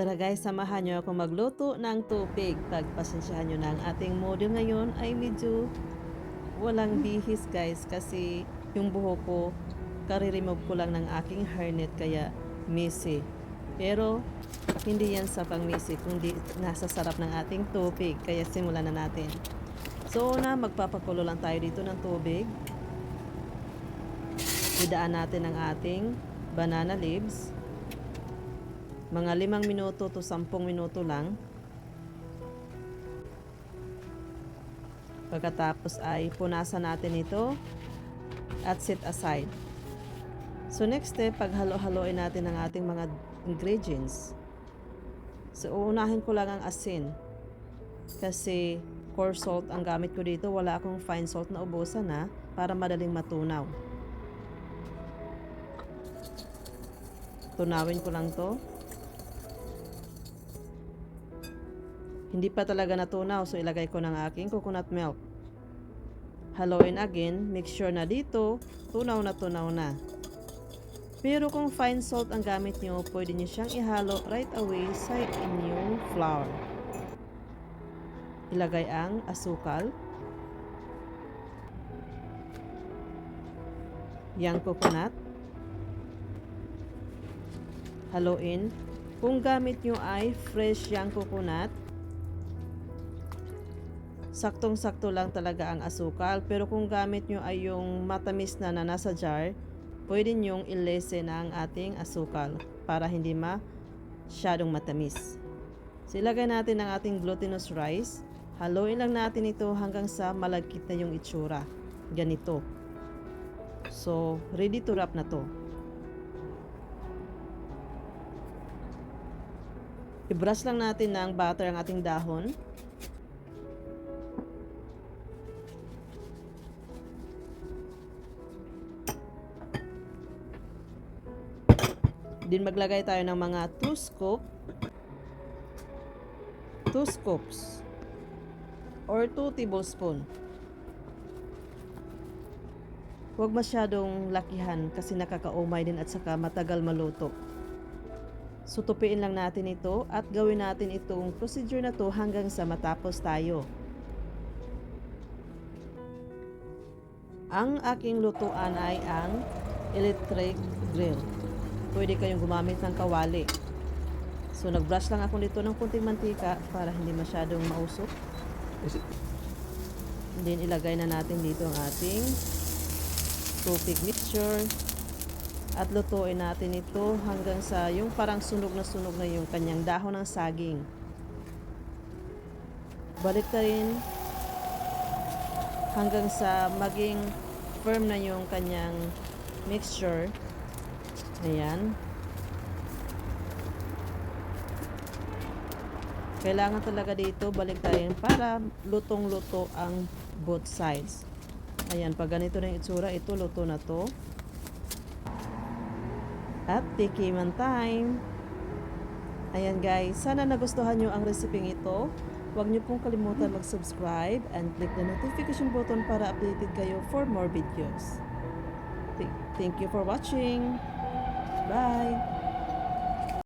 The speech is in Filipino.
Tara guys, samahan nyo ako magluto ng tubig. Pagpasensyahan nyo na ang ating model ngayon ay medyo walang bihis guys kasi yung buho ko, kare-remove ko lang ng aking hairnet kaya messy. Pero hindi yan sa pang messy kundi nasa sarap ng ating tubig. Kaya simulan na natin. So una, magpapakulo lang tayo dito ng tubig. Idaan natin ang ating banana leaves. Mga limang minuto to sampung minuto lang. Pagkatapos ay punasan natin ito at set aside. So next step, paghalo-haloin natin ang ating mga ingredients. So uunahin ko lang ang asin. Kasi coarse salt ang gamit ko dito. Wala akong fine salt na ubusan na para madaling matunaw. Tunawin ko lang to. Hindi pa talaga natunaw, so ilagay ko ng aking coconut milk. Haluin again, make sure na dito, tunaw na tunaw na. Pero kung fine salt ang gamit nyo, pwede nyo siyang ihalo right away sa inyong flour. Ilagay ang asukal. Yang coconut. Haluin. Kung gamit nyo ay fresh yang coconut, saktong-sakto lang talaga ang asukal. Pero kung gamit nyo ay yung matamis na na nasa jar, pwede nyong ilese na ang ating asukal para hindi masyadong matamis. So, ilagay natin ang ating glutinous rice. Haluin lang natin ito hanggang sa malagkit na yung itsura. Ganito. So, ready to wrap na to. I-brush lang natin ng butter ang ating dahon. Din maglagay tayo ng mga 2 scoop 2 scoops or 2 tablespoon. Huwag masyadong lakihan kasi nakakaumay din at saka matagal maluto. So tupiin lang natin ito at gawin natin itong procedure na to hanggang sa matapos tayo. Ang aking lutuan ay ang electric grill. Pwede kayong gumamit ng kawali. So nag-brush lang ako dito ng kunting mantika para hindi masyadong mausok. And then ilagay na natin dito ang ating tubig mixture. At lutuin natin ito hanggang sa yung parang sunog na sunog na yung kanyang dahon ng saging. Balik ka rin hanggang sa maging firm na yung kanyang mixture. Ayan. Kailangan talaga dito balik tayo para lutong-luto ang both sides. Ayan, pag ganito na yung itsura, ito luto na to. At tikiman time. Ayan guys, sana nagustuhan nyo ang reseping ito. Huwag nyo pong kalimutan mag-subscribe and click the notification button para updated kayo for more videos. Th- Thank you for watching. Bye!